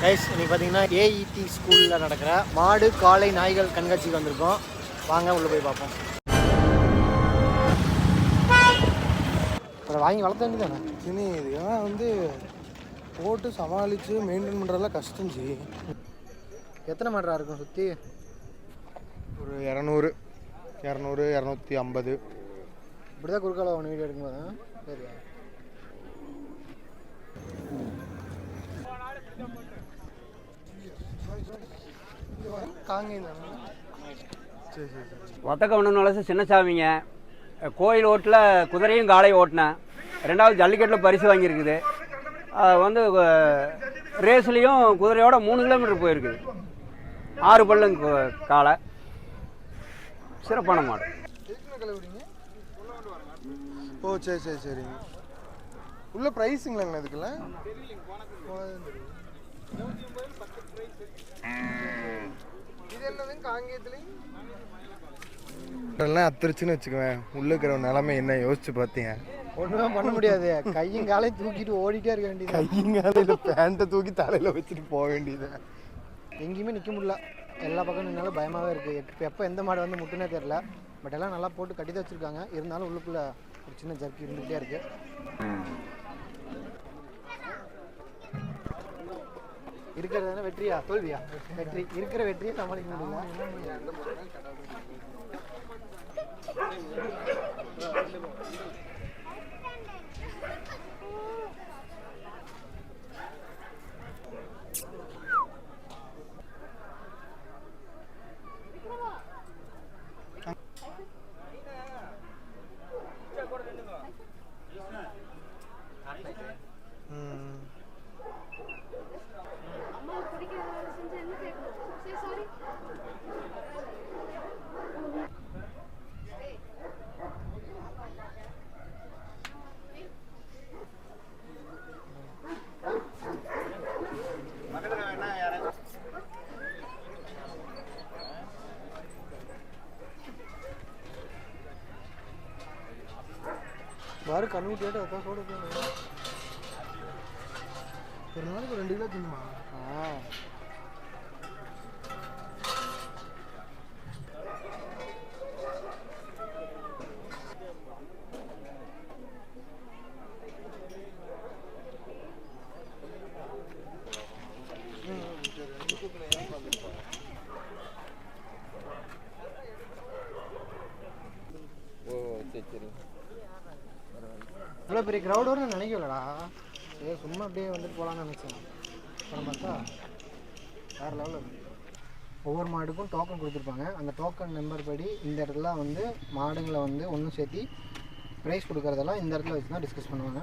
Guys இன்னைக்கு பார்த்தீங்கன்னா AED ஸ்கூலில் நடக்கிற மாடு காளை நாய்கள் கண்காட்சிக்கு வந்திருக்கோம். வாங்க உள்ளே போய் பார்ப்போம். அப்புறம் வாங்கி வளர்த்த வேண்டியதானே சினி இதெல்லாம் வந்து போட்டு சமாளித்து மெயின்டைன் பண்ணுறதெல்லாம் கஷ்டம் ஜி. எத்தனை மாடரா இருக்கும் சுற்றி ஒரு இரநூறு இரநூறு இரநூத்தி ஐம்பது. இப்படி தான் குறுக்கால ஒன்று வீடியோ எடுக்கும்போது ஆ? சரியா? காங்கேயம் தானே சரி சரி வளசு சின்னசாமிங்க கோயில் ஓட்டில் குதிரையும் காலை ஓட்டினேன். ரெண்டாவது ஜல்லிக்கட்டில் பரிசு வாங்கியிருக்குது. அது வந்து ரேஸ்லேயும் குதிரையோட மூணு கிலோமீட்டர் போயிருக்குது ஆறு பள்ளம் காலை சிறப்பான மாடு. ஓ சரி சரி சரிங்க. உள்ள ப்ரைஸுங்களாங்கண்ணா இதுக்கெல்லாம்? எல்லாம் அத்திருச்சுன்னு வச்சுக்குவேன். உள்ள இருக்கிற நிலைமை என்ன யோசிச்சு பார்த்தீங்க ஒன்றுமே பண்ண முடியாது. கையும் காலையும் தூக்கிட்டு ஓடிட்டே இருக்க வேண்டியது. கையங்காலையில் பேண்ட்டை தூக்கி தலையில் வச்சுட்டு போக வேண்டியது. எங்கேயுமே நிற்க முடியல. எல்லா பக்கம் நின்னாலும் பயமாகவே இருக்குது இப்போ எப்போ எந்த மாடு வந்து முட்டுனே தெரில பட் எல்லாம் நல்லா போட்டு கட்டி தான் வச்சுருக்காங்க. இருந்தாலும் உள்ளுக்குள்ளே ஒரு சின்ன ஜர்க்கு இருந்துகிட்டே இருக்குது இருக்கிறது தானே வெற்றியா? தோல்வியா? வெற்றி. இருக்கிற வெற்றியை சமாளிக்க முடியல பாரு கண்ணு கேட்டு அதான் சோட ஒரு நாளைக்கு ரெண்டு கிலோ தின்னுமா? ஆ. இவ்வளோ பெரிய க்ரௌட் வரும்னு நினைக்கலடா ஏ சும்மா அப்படியே வந்துட்டு போகலான்னு நினச்சேன். அப்புறம் பார்த்தா வேறு லெவலில் ஒவ்வொரு மாடுக்கும் டோக்கன் கொடுத்துருப்பாங்க. அந்த டோக்கன் நம்பர் படி இந்த இடத்துல வந்து மாடுங்களை வந்து ஒன்றும் சேர்த்தி ப்ரைஸ் கொடுக்குறதெல்லாம் இந்த இடத்துல வச்சு தான் டிஸ்கஸ் பண்ணுவாங்க.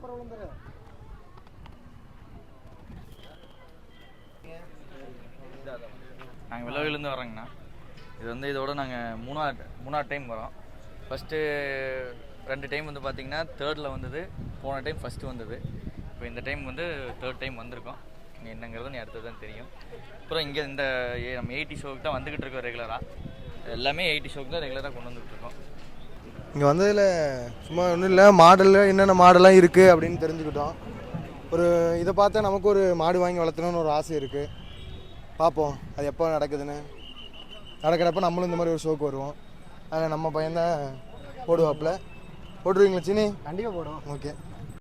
குப்புற விழுந்துரு நாங்கள் விலகிலேருந்து வரோங்கண்ணா இது வந்து இதோட நாங்கள் மூணாவது மூணாவது டைம் வரோம் ஃபஸ்ட்டு ரெண்டு டைம் வந்து பார்த்திங்கன்னா தேர்டில் வந்தது போன டைம் ஃபஸ்ட்டு வந்தது. இப்போ இந்த டைம் வந்து தேர்ட் டைம் வந்திருக்கோம். இங்கே என்னங்கிறது நீ அடுத்தது தான் தெரியும். அப்புறம் இங்கே இந்த ஏ- நம்ம எயிட்டி ஷோக்கு தான் வந்துக்கிட்டு இருக்கோம் ரெகுலராக எல்லாமே எயிட்டி ஷோக்கு தான் ரெகுலராக கொண்டு வந்துகிட்ருக்கோம் இங்கே வந்ததில் சும்மா ஒன்றும் இல்லை மாடலில் என்னென்ன மாடெல்லாம் இருக்குது அப்படின்னு தெரிஞ்சுக்கிட்டோம். ஒரு இதை பார்த்தா நமக்கு ஒரு மாடு வாங்கி வளர்த்தணும்னு ஒரு ஆசை இருக்குது பார்ப்போம் அது எப்போ நடக்குதுன்னு. நடக்கிறப்ப நம்மளும் இந்த மாதிரி ஒரு ஷோக்கு வருவோம். அதில் நம்ம பையன்தான் போடுவாப்புல. போட்டுருவீங்களா சினி? கண்டிப்பாக போடும் ஓகே.